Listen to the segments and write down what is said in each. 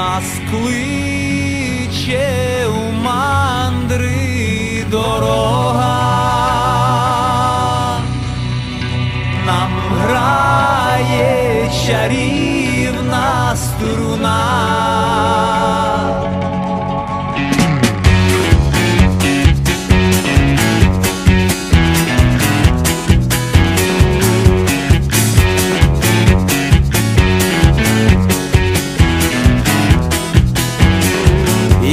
нас кличе у мандри дорога, нам грає чарівна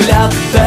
взгляд